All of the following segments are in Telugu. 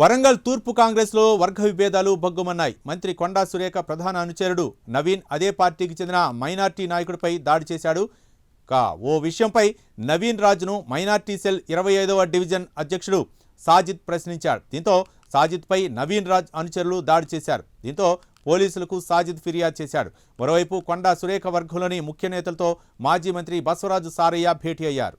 వరంగల్ తూర్పు కాంగ్రెస్లో వర్గ విభేదాలు బగ్గుమన్నాయి మంత్రి కొండా సురేఖ ప్రధాన అనుచరుడు నవీన్ అదే పార్టీకి చెందిన మైనార్టీ నాయకుడిపై దాడి చేశాడు. కా ఓ విషయంపై నవీన్ రాజ్ను మైనార్టీ సెల్ ఇరవై ఐదవ డివిజన్ అధ్యక్షుడు సాజిద్ ప్రశ్నించాడు దీంతో సాజిద్పై నవీన్ రాజ్ అనుచరులు దాడి చేశారు. దీంతో పోలీసులకు సాజిద్ ఫిర్యాదు చేశాడు. మరోవైపు కొండా సురేఖ వర్గంలోని ముఖ్య నేతలతో మాజీ మంత్రి బసవరాజు సారయ్య భేటీ అయ్యారు.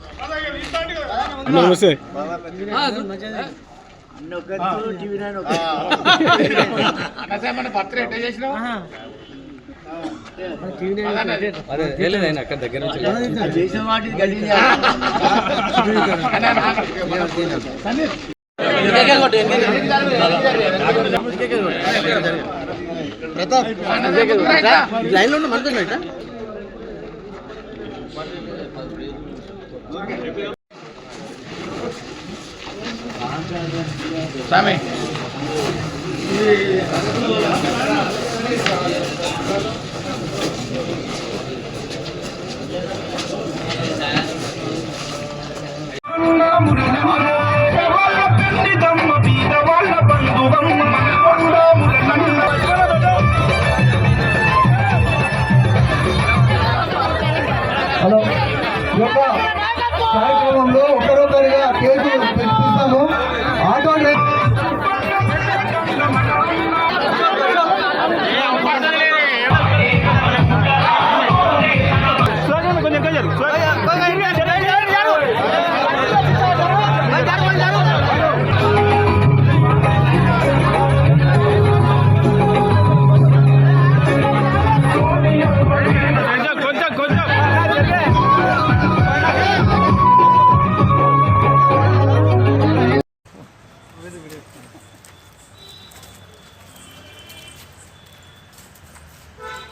నమస్తే. మన పత్ర ఎట్లా చేసినావు అక్కడ దగ్గర నుంచి చేసిన లైన్లో ఉన్న మనతో சாமி ஹலோ Vamos lá.